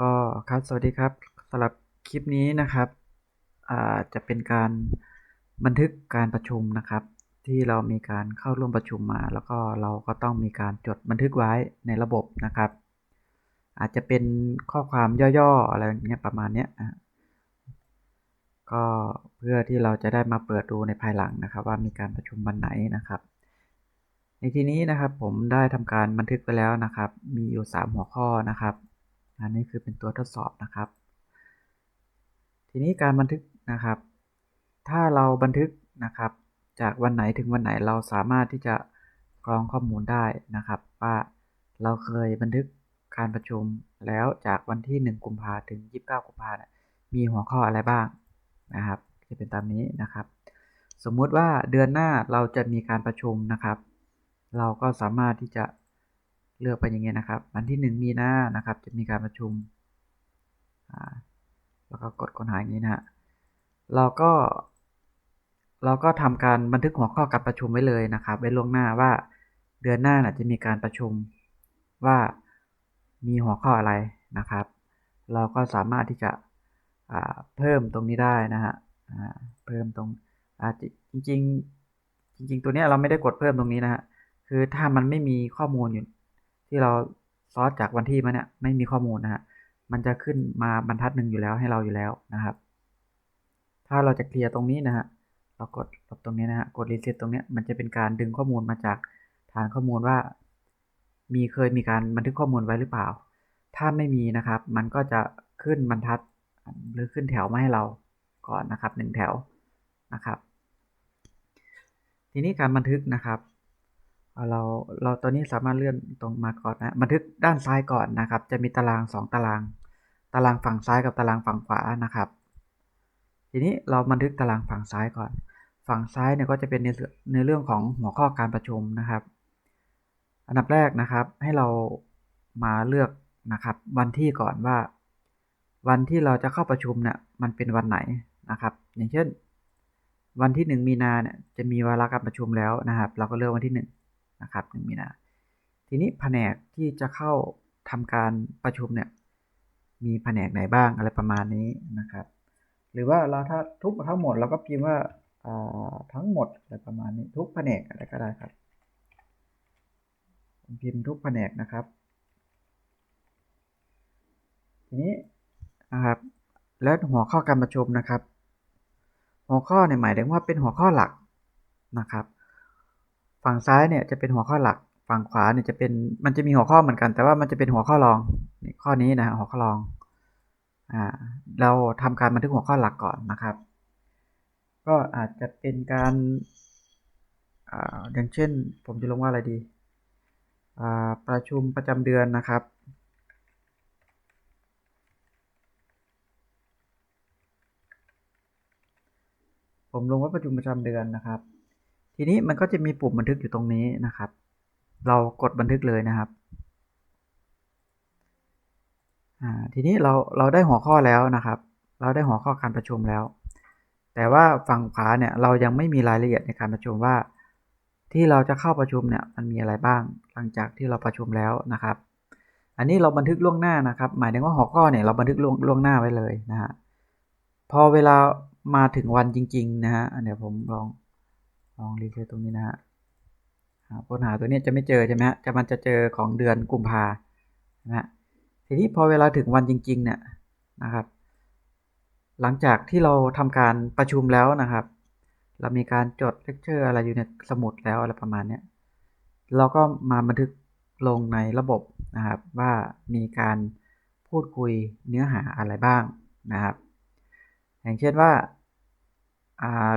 ก็ครับสวัสดีครับสำหรับคลิปนี้นะครับจะเป็นการบันทึกการประชุมนะครับ ที่เรามีการเข้าร่วมประชุมมา แล้วก็เราก็ต้องมีการจดบันทึกไว้ในระบบนะครับ อาจจะเป็นข้อความย่อๆอะไรเงี้ยประมาณเนี้ยก็เพื่อที่เราจะได้มาเปิดดูในภายหลังนะครับ ว่ามีการประชุมวันไหนนะครับ ในที่นี้นะครับผมได้ทำการบันทึกไปแล้วนะครับ มีอยู่ 3 หัวข้อนะครับ อันนี้คือเป็นตัวทดสอบนะครับ ทีนี้การบันทึกนะครับ ถ้าเราบันทึกนะครับ จากวันไหนถึงวันไหนเราสามารถที่จะกรองข้อมูลได้นะครับ ว่าเราเคยบันทึกการประชุมแล้วจากวันที่ 1 กุมภาถึง 29 กุมภาเนี่ยมีหัวข้ออะไรบ้างนะครับจะเป็นตามนี้นะครับ สมมุติว่าเดือนหน้าเราจะมีการประชุมนะครับ เราก็สามารถที่จะ เลือกไปอย่างเงี้ยนะครับ วันที่ 1 มีนานะครับ จะมีการประชุมแล้วก็กดค้นหาอย่างนี้นะฮะเราก็ เราก็ทำการบันทึกหัวข้อการประชุมไว้เลยนะครับไว้ล่วงหน้าว่าเดือนหน้านะจะมีการประชุมว่ามีหัวข้ออะไรนะครับ เราก็สามารถที่จะเพิ่มตรงนี้ได้นะฮะเพิ่มตรงจริงจริงๆตัวนี้เราไม่ได้กดเพิ่มตรงนี้นะฮะคือถ้ามันไม่มีข้อมูลอยู่ ที่เราซอสจากวันที่มาเนี่ยไม่มีข้อมูลนะฮะมันจะขึ้นมาบรรทัดหนึ่งอยู่แล้วให้เราอยู่แล้วนะครับ ถ้าเราจะเคลียร์ตรงนี้นะฮะเรากดลบตรงนี้นะฮะกดรีเซ็ตตรงนี้มันจะเป็นการดึงข้อมูลมาจากฐานข้อมูลว่า มีเคยมีการบันทึกข้อมูลไว้หรือเปล่า ถ้าไม่มีนะครับ มันก็จะขึ้นบรรทัดหรือขึ้นแถวมาให้เราก่อนนะครับหนึ่งแถวนะครับ ทีนี้การบันทึกนะครับ เราเราตัวนี้สามารถเลื่อนตรงมาก่อนนะบันทึกด้านซ้ายก่อนนะครับ จะมีตาราง 2 ตาราง ตารางฝั่งซ้ายกับตารางฝั่งขวานะครับ ทีนี้เราบันทึกตารางฝั่งซ้ายก่อน ฝั่งซ้ายเนี่ยก็จะเป็นในในเรื่องของหัวข้อการประชุมนะครับ อันดับแรกนะครับให้เรามาเลือกนะครับ วันที่ก่อนว่า วันที่เราจะเข้าประชุมเนี่ยมันเป็นวันไหนนะครับ อย่างเช่น วันที่ 1 มีนาเนี่ยจะมีวาระการประชุมแล้วนะครับ เราก็เลือกวันที่ 1 นะครับหนึ่งมีนา ทีนี้แผนกที่จะเข้าทำการประชุมเนี่ยมีแผนกไหนบ้างอะไรประมาณนี้นะครับ หรือว่าเราถ้าทุกทั้งหมดเราก็พิมพ์ว่าทั้งหมดอะไรประมาณนี้ทุกแผนกอะไรก็ได้ครับพิมพ์ทุกแผนกนะครับ ทีนี้นะครับแล้วหัวข้อการประชุมนะครับ หัวข้อเนี่ยหมายถึงว่าเป็นหัวข้อหลักนะครับ ฝั่งซ้ายเนี่ยจะเป็นหัวข้อหลัก ฝั่งขวาเนี่ยจะเป็นมันจะมีหัวข้อเหมือนกัน แต่ว่ามันจะเป็นหัวข้อรองนี่ข้อนี้นะหัวข้อรองอ่าเราทำการบันทึกหัวข้อหลักก่อนนะครับ ก็อาจจะเป็นการอ่าอย่างเช่น ผมจะลงว่าอะไรดีอ่าประชุมประจำเดือนนะครับผมลงว่าประชุมประจำเดือนนะครับ ทีนี้มันก็จะมีปุ่มบันทึกอยู่ตรงนี้นะครับ เรากดบันทึกเลยนะครับทีนี้เราเราได้หัวข้อแล้วนะครับ เราได้หัวข้อการประชุมแล้ว แต่ว่าฝั่งขวาเนี่ยเรายังไม่มีรายละเอียดในการประชุมว่า ที่เราจะเข้าประชุมเนี่ยมันมีอะไรบ้าง หลังจากที่เราประชุมแล้วนะครับ อันนี้เราบันทึกล่วงหน้านะครับ หมายถึงว่าหัวข้อเนี่ยเราบันทึกล่วงล่วงหน้าไว้เลยนะฮะพอเวลามาถึงวันจริง ๆ นะฮะเดี๋ยวผมลอง ลองรีเซ็ตตรงนี้นะฮะค้นหาตัวนี้จะไม่เจอใช่ไหมฮะจะมันจะเจอของเดือนกุมภานะฮะทีนี้พอเวลาถึงวันจริง ๆ เนี่ยนะครับ หลังจากที่เราทำการประชุมแล้วนะครับ เรามีการจดเลคเชอร์อะไรอยู่ในสมุดแล้วอะไรประมาณเนี้ยเราก็มาบันทึกลงในระบบนะครับ ว่ามีการพูดคุยเนื้อหาอะไรบ้างนะครับ อย่างเช่นว่า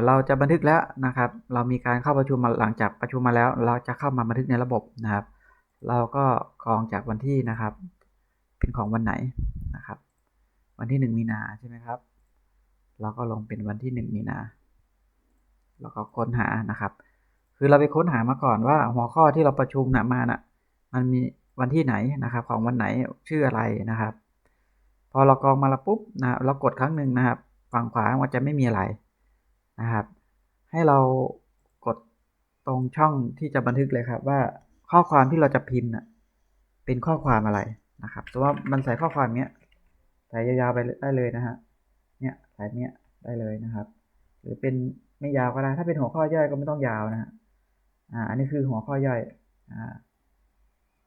เราจะบันทึกแล้วนะครับ เรามีการเข้าประชุมมาหลังจากประชุมมาแล้ว เราจะเข้ามาบันทึกในระบบนะครับ เราก็กรองจากวันที่นะครับ เป็นของวันไหนนะครับ วันที่ 1 มีนาใช่ไหมครับ เราก็ลงเป็นวันที่ 1 มีนาแล้วก็ค้นหานะครับ คือเราไปค้นหามาก่อนว่าหัวข้อที่เราประชุมนะมานะ่ะมันมีวันที่ไหนนะครับ ของวันไหนชื่ออะไรนะครับ พอเรากรองมาแล้วปุ๊บนะเรากดครั้งหนึ่งนะครับ ฝั่งขวามันจะไม่มีอะไร นะครับ ให้เรากดตรงช่องที่จะบันทึกเลยครับ ว่าข้อความที่เราจะพิมพ์เป็นข้อความอะไรนะครับแต่ว่ามันใส่ข้อความเนี้ยใส่ยาวๆไปได้เลยนะฮะเนี่ยใส่เนี้ยได้เลยนะครับ หรือเป็นไม่ยาวก็ได้ ถ้าเป็นหัวข้อย่อยก็ไม่ต้องยาวนะฮะอ่าอันนี้คือหัวข้อย่อยอ่า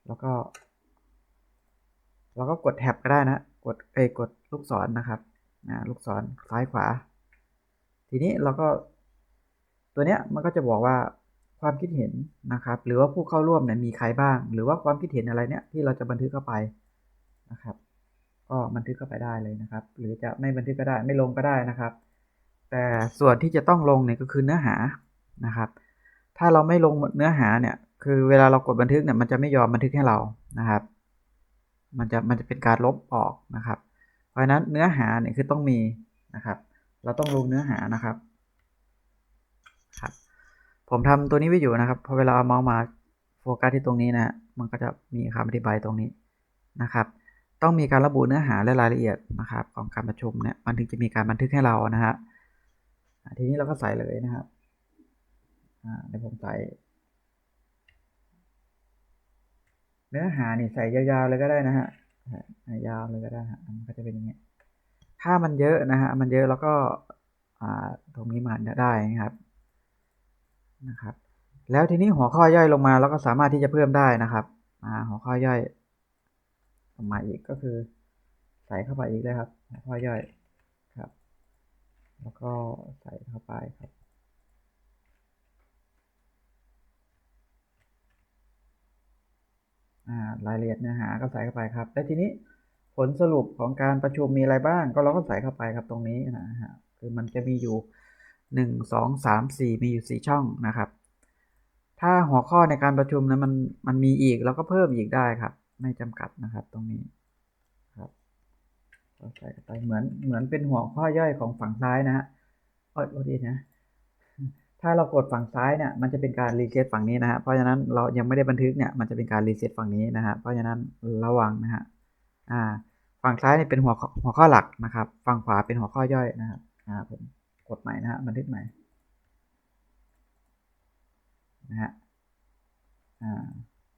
แล้วก็เราก็กดแท็บก็ได้นะ กดเอ้กดลูกศรนนะครับอ่าลูกศรซ้ายขวา ทีนี้เราก็ตัวเนี้ยมันก็จะบอกว่าความคิดเห็นนะครับ หรือว่าผู้เข้าร่วมเนี่ยมีใครบ้าง หรือว่าความคิดเห็นอะไรเนี่ยที่เราจะบันทึกเข้าไปนะครับ ก็บันทึกเข้าไปได้เลยนะครับ หรือจะไม่บันทึกก็ได้ไม่ลงก็ได้นะครับ แต่ส่วนที่จะต้องลงเนี่ยก็คือเนื้อหานะครับ ถ้าเราไม่ลงเนื้อหาเนี่ย คือเวลาเรากดบันทึกเนี่ยมันจะไม่ยอมบันทึกให้เรานะครับ มันจะมันจะเป็นการลบออกนะครับ เพราะฉะนั้นเนื้อหาเนี่ยคือต้องมีนะครับ เราต้องลงเนื้อหานะครับครับ ผมทำตัวนี้ไว้อยู่นะครับพอเวลาเอาเมาส์มาโฟกัสที่ตรงนี้นะมันก็จะมีคำอธิบายตรงนี้นะครับ ต้องมีการระบุเนื้อหาและรายละเอียดนะครับ ของการประชุมเนี่ยมันถึงจะมีการบันทึกให้เรานะฮะทีนี้เราก็ใส่เลยนะครับเดี๋ยวผมใส่ เนื้อหานี่ใส่ยาวๆเลยก็ได้นะฮะยาวเลยก็ได้ฮะมันก็จะเป็นอย่างนี้ ถ้ามันเยอะนะฮะมันเยอะแล้วก็ตรงนี้มันได้นะครับนะครับ แล้วทีนี้หัวข้อย่อยลงมาแล้วก็สามารถที่จะเพิ่มได้นะครับหัวข้อย่อยลงมาอีกก็คือ ใส่เข้าไปอีกเลยครับหัวข้อย่อยครับ แล้วก็ใส่เข้าไปครับรายละเอียดเนื้อหาก็ใส่เข้าไปครับ แล้วทีนี้ ผลสรุปของการประชุมมีอะไรบ้าง ก็เราก็ใส่เข้าไปครับตรงนี้นะฮะคือมันจะมีอยู่หนึ่งสองสามสี่มีอยู่สี่ช่องนะครับ ถ้าหัวข้อในการประชุมนะมันมันมีอีกเราก็เพิ่มอีกได้ครับ ไม่จำกัดนะครับตรงนี้ครับก็ใส่เข้าไปเหมือนเหมือนเป็นหัวข้อย่อยของฝั่งซ้ายนะฮะโอ้ยโอ้ดีนะถ้าเรากดฝั่งซ้ายเนี่ยมันจะเป็นการรีเซ็ตฝั่งนี้นะฮะเพราะฉะนั้นเรายังไม่ได้บันทึกเนี่ยมันจะเป็นการรีเซ็ตฝั่งนี้นะฮะเพราะฉะนั้นระวังนะฮะ อ่า ฝั่งซ้ายเนี่ยเป็นหัวหัวข้อหลักนะครับ ฝั่งขวาเป็นหัวข้อย่อยนะครับอ่าผมกดใหม่นะฮะบันทึกใหม่นะฮะอ่า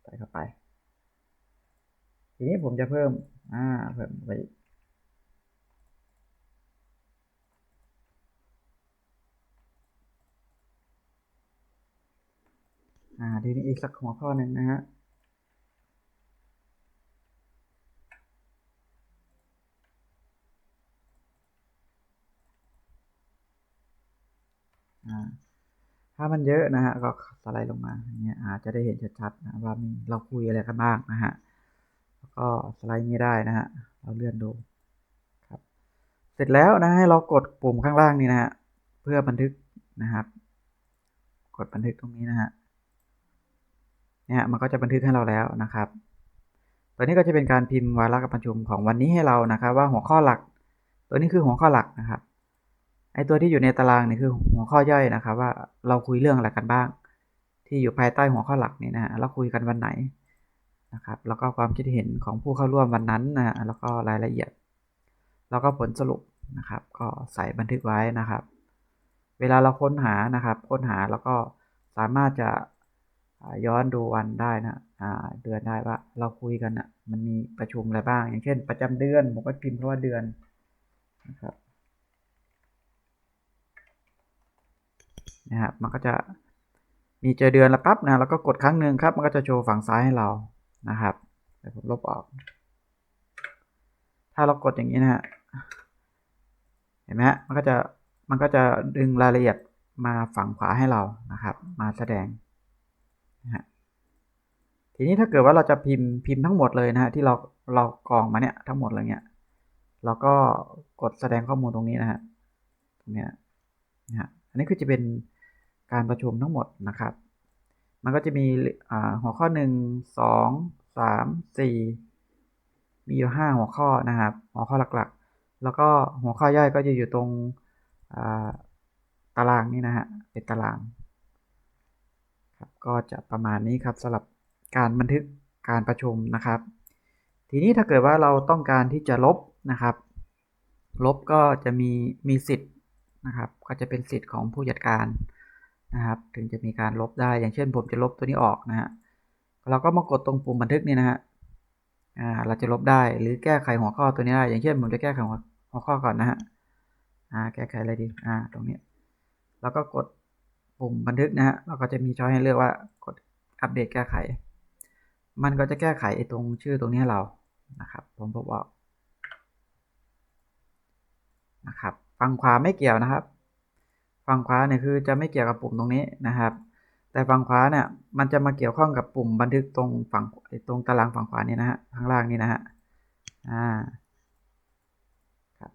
ใส่เข้าไป ทีนี้ผมจะเพิ่มอ่าเพิ่มไปอ่าทีนี้อีกสักหัวข้อหนึ่งนะฮะ ถ้ามันเยอะนะฮะก็สไลด์ลงมาอย่างเงี้ยอาจจะได้เห็นชัดๆนะว่ามีเราคุยอะไรกันบ้างนะฮะแล้วก็สไลด์นี้ได้นะฮะเราเลื่อนดูครับ เสร็จแล้วนะให้เรากดปุ่มข้างล่างนี้นะฮะเพื่อบันทึกนะครับ กดบันทึกตรงนี้นะฮะเนี่ยมันก็จะบันทึกให้เราแล้วนะครับตัวนี้ก็จะเป็นการพิมพ์วาระการประชุมของวันนี้ให้เรานะครับ ว่าหัวข้อหลัก ตัวนี้คือหัวข้อหลักนะครับ ไอตัวที่อยู่ในตารางนี่คือหัวข้อย่อยนะครับ ว่าเราคุยเรื่องอะไรกันบ้าง ที่อยู่ภายใต้หัวข้อหลักนี่นะฮะเราคุยกันวันไหนนะครับ แล้วก็ความคิดเห็นของผู้เข้าร่วมวันนั้นนะแล้วก็รายละเอียด แล้วก็ผลสรุปนะครับ ก็ใส่บันทึกไว้นะครับ เวลาเราค้นหานะครับ ค้นหาแล้วก็สามารถจะย้อนดูวันได้นะเดือนได้ว่าเราคุยกันอะมันมีประชุมอะไรบ้าง อย่างเช่น ประจำเดือนผมก็พิมพ์เพราะว่าเดือนนะครับ นะครับมันก็จะมีเจอเดือนแล้วปั๊บนะแล้วก็กดครั้งหนึ่งครับ มันก็จะโชว์ฝั่งซ้ายให้เรานะครับเดี๋ยวผมลบออก ถ้าเรากดอย่างนี้นะฮะเห็นไหมฮะมันก็จะมันก็จะดึงรายละเอียดมาฝั่งขวาให้เรานะครับ มาแสดงนะฮะทีนี้ถ้าเกิดว่าเราจะพิมพ์พิมพ์ทั้งหมดเลยนะฮะที่เราเรากรองมาเนี่ยทั้งหมดเลยเนี่ยเราก็กดแสดงข้อมูลตรงนี้นะฮะตรงนี้นะฮะอันนี้คือจะเป็น การประชุมทั้งหมดนะครับ มันก็จะมีหัวข้อ 1 2 3 4 มีอยู่ 5 หัวข้อนะครับ หัวข้อหลักๆ แล้วก็หัวข้อย่อยก็จะอยู่ตรงตารางนี่นะฮะ เป็นตารางครับก็จะประมาณนี้ครับสำหรับการบันทึกการประชุมนะครับ ทีนี้ถ้าเกิดว่าเราต้องการที่จะลบนะครับ ลบก็จะมีมีสิทธิ์นะครับ ก็จะเป็นสิทธิ์ของผู้จัดการ นะครับ ถึงจะมีการลบได้อย่างเช่นผมจะลบตัวนี้ออกนะฮะเราก็มากดตรงปุ่มบันทึกนี่นะฮะอ่าเราจะลบได้หรือแก้ไขหัวข้อตัวนี้ได้อย่างเช่นผมจะแก้ไขหัวหัวข้อก่อนนะฮะอ่าแก้ไขอะไรดีอ่าตรงนี้แล้วก็กดปุ่มบันทึกนะฮะเราก็จะมีช้อยให้เลือกว่ากดอัปเดตแก้ไข มันก็จะแก้ไขไอ้ตรงชื่อตรงนี้เรานะครับผมบอกว่านะครับฝั่งขวามไม่เกี่ยวนะครับ ฝั่งขวาเนี่ยคือจะไม่เกี่ยวกับปุ่มตรงนี้นะครับ แต่ฝั่งขวาเนี่ยมันจะมาเกี่ยวข้องกับปุ่มบันทึกตรงฝั่งตรงตารางฝั่งขวานี่นะฮะข้างล่างนี่นะฮะอ่าครับ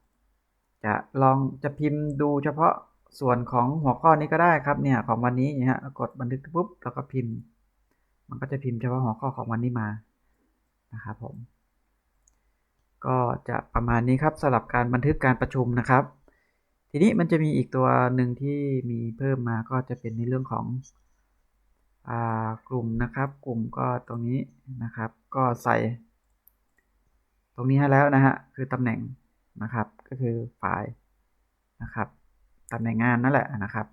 จะลองจะพิมพ์ดูเฉพาะส่วนของหัวข้อนี้ก็ได้ครับเนี่ยของวันนี้นี่ยฮะกดบันทึกปุ๊บแล้วก็พิมพ์ มันก็จะพิมพ์เฉพาะหัวข้อของวันนี้มานะครับผมก็จะประมาณนี้ครับสำหรับการบันทึกการประชุมนะครับ ทีนี้มันจะมีอีกตัวหนึ่งที่มีเพิ่มมาก็จะเป็นในเรื่องของกลุ่มนะครับ กลุ่มก็ตรงนี้นะครับ ก็ใส่ ตรงนี้ให้แล้วนะฮะคือตำแหน่งนะครับ ก็คือไฟล์นะครับตำแหน่งงานนั่นแหละนะครับ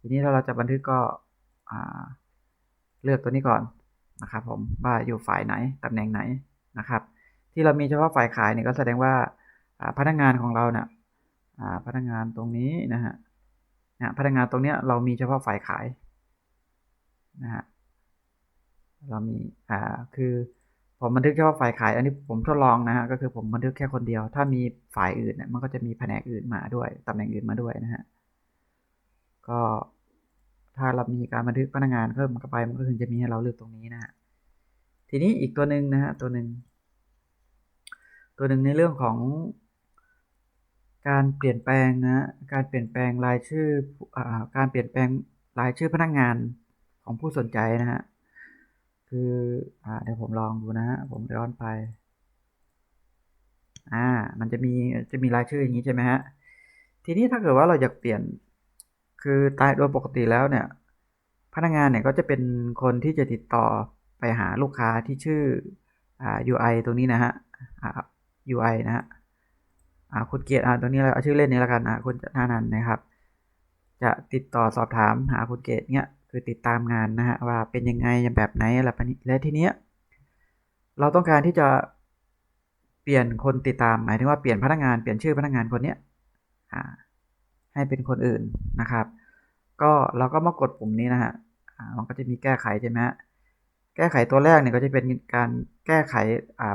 ทีนี้ถ้าเราจะบันทึกก็เลือกตัวนี้ก่อนนะครับ ผมว่าอยู่ฝ่ายไหนตำแหน่งไหนนะครับ ที่เรามีเฉพาะฝ่ายขายเนี่ยก็แสดงว่าพนักงานของเราเนี่ย พนักงานตรงนี้นะฮะพนักงานตรงเนี้ยเรามีเฉพาะฝ่ายขายนะฮะเรามีอ่าคือผมบันทึกเฉพาะฝ่ายขาย อันนี้ผมทดลองนะฮะก็คือผมบันทึกแค่คนเดียว ถ้ามีฝ่ายอื่นเนี่ยมันก็จะมีแผนกอื่นมาด้วยตำแหน่งอื่นมาด้วยนะฮะก็ถ้าเรามีการบันทึกพนักงานเพิ่มเข้าไปมันก็ถึงจะมีให้เราเลือกตรงนี้นะฮะทีนี้อีกตัวหนึ่งนะฮะตัวหนึ่งตัวหนึ่งในเรื่องของ การเปลี่ยนแปลงนะการเปลี่ยนแปลงรายชื่ออการเปลี่ยนแปลงรายชื่อพนักงานของผู้สนใจนะฮะคืออเดี๋ยวผมลองดูนะฮะผมย้อนไปอ่ามันจะมีจะมีรายชื่ออย่างนี้ใช่ไหมฮะทีนี้ถ้าเกิดว่าเราอยากเปลี่ยนคือตายโดยปกติแล้วเนี่ยพนักงานเนี่ยก็จะเป็นคนที่จะติดต่อไปหาลูกค้าที่ชื่ออ่า UI ตรงนี้นะฮะอ่า UI นะฮะ อ่าคุณเกียรติอ่าตรงนี้เราเอาชื่อเล่นนี้แล้วกันนะคุณท่านันนะครับ จะติดต่อสอบถามหาคุณเกตเนี่ยคือติดตามงานนะฮะว่าเป็นยังไงแบบไหนอะไรแบบนี้และทีเนี้ยเราต้องการที่จะเปลี่ยนคนติดตามหมายถึงว่าเปลี่ยนพนักงานเปลี่ยนชื่อพนักงานคนเนี้ยให้เป็นคนอื่นนะครับ ก็เราก็มากดปุ่มนี้นะฮะมันก็จะมีแก้ไขใช่ไหมฮะแก้ไขตัวแรกเนี่ยก็จะเป็นการแก้ไข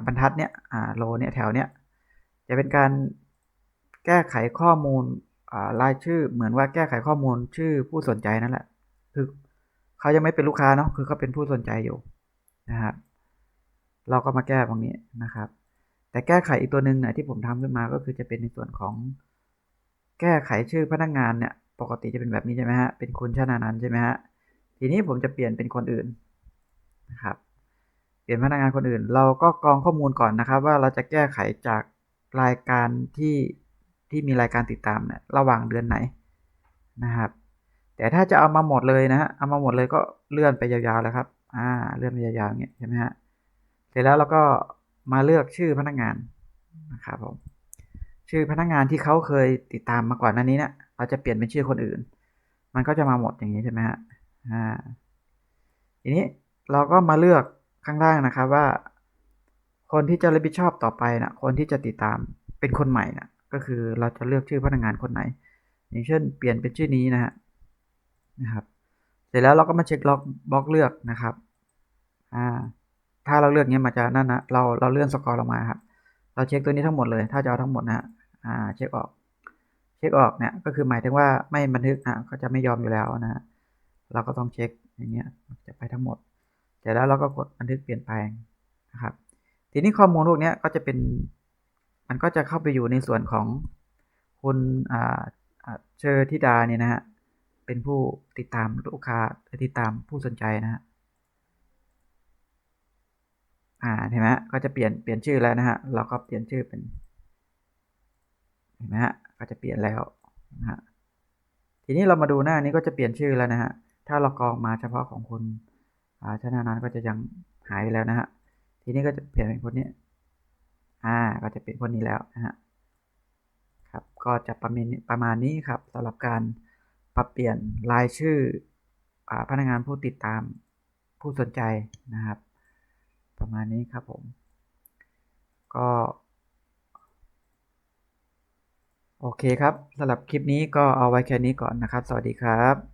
บรรทัดเนี้ยโลเนี่ยแถวเนี้ย จะเป็นการแก้ไขข้อมูลรายชื่อ เหมือนว่าแก้ไขข้อมูลชื่อผู้สนใจนั่นแหละ คือเขายังไม่เป็นลูกค้าเนาะคือเขาเป็นผู้สนใจอยู่นะครับเราก็มาแก้ตรงนี้นะครับ แต่แก้ไขอีกตัวหนึ่งเนี่ยที่ผมทำขึ้นมาก็คือจะเป็นในส่วนของแก้ไขชื่อพนักงานเนี่ยปกติจะเป็นแบบนี้ใช่ไหมฮะเป็นคุณชนานันใช่ไหมฮะทีนี้ผมจะเปลี่ยนเป็นคนอื่นนะครับ เปลี่ยนพนักงานคนอื่น เราก็กรองข้อมูลก่อนนะครับ ว่าเราจะแก้ไขจาก รายการที่ที่มีรายการติดตามเนี่ยระหว่างเดือนไหนนะครับ แต่ถ้าจะเอามาหมดเลยนะฮะเอามาหมดเลยก็เลื่อนไปยาวๆแล้วครับ อ่า เลื่อนไปยาวๆเงี้ยใช่ไหมฮะเสร็จแล้วเราก็มาเลือกชื่อพนักงานนะครับผมชื่อพนักงานที่เขาเคยติดตามมาก่อนนั้นนี้เนะี่ยเราจะเปลี่ยนเป็นชื่อคนอื่น มันก็จะมาหมดอย่างนี้ใช่ไหมฮะอ่าทีนี้เราก็มาเลือกข้างล่างนะครับว่า คนที่จะรับผิดชอบต่อไปนะคนที่จะติดตามเป็นคนใหม่นะก็คือเราจะเลือกชื่อพนักงานคนไหน อย่างเช่น เปลี่ยนเป็นชื่อนี้นะฮะนะครับ เสร็จแล้วเราก็มาเช็คล็อกบล็อกเลือกนะครับอ่าถ้าเราเลือกเนี้ยมาจะนั่นนะเราเราเลื่อนสกอร์ลงมาครับเราเช็คตัวนี้ทั้งหมดเลย ถ้าจะเอาทั้งหมดนะอ่าเช็คออก เช็คออกเนี่ยก็คือหมายถึงว่าไม่บันทึกอะก็จะไม่ยอมอยู่แล้วนะเราก็ต้องเช็คอย่างเงี้ยจะไปทั้งหมด เสร็จแล้วเราก็กดบันทึกเปลี่ยนแปลงนะครับ ทีนี้ข้อมูลพวกนี้ก็จะเป็น มันก็จะเข้าไปอยู่ในส่วนของคุณอ่าเชอร์ธิดาเนี่ยนะฮะ เป็นผู้ติดตามลูกค้าติดตามผู้สนใจนะฮะ อ่าเห็นไหมก็จะเปลี่ยนเปลี่ยนชื่อแล้วนะฮะ เราก็เปลี่ยนชื่อเป็น เห็นไหมฮะ ก็จะเปลี่ยนแล้วนะฮะ ทีนี้เรามาดูหน้านี้ก็จะเปลี่ยนชื่อแล้วนะฮะ ถ้าเรากรองมาเฉพาะของคุณอ่าชนะนั้นก็จะยังหายไปแล้วนะฮะ ทีนี้ก็จะเปลี่ยนเป็นคนนี้ อ่า ก็จะเป็นคนนี้แล้วนะฮะ ครับ ก็จะประมาณประมาณนี้ครับสำหรับการปรับเปลี่ยนรายชื่ออพนักงานผู้ติดตามผู้สนใจนะครับ ประมาณนี้ครับผม ก็โอเคครับสำหรับคลิปนี้ก็เอาไว้แค่นี้ก่อนนะครับ สวัสดีครับ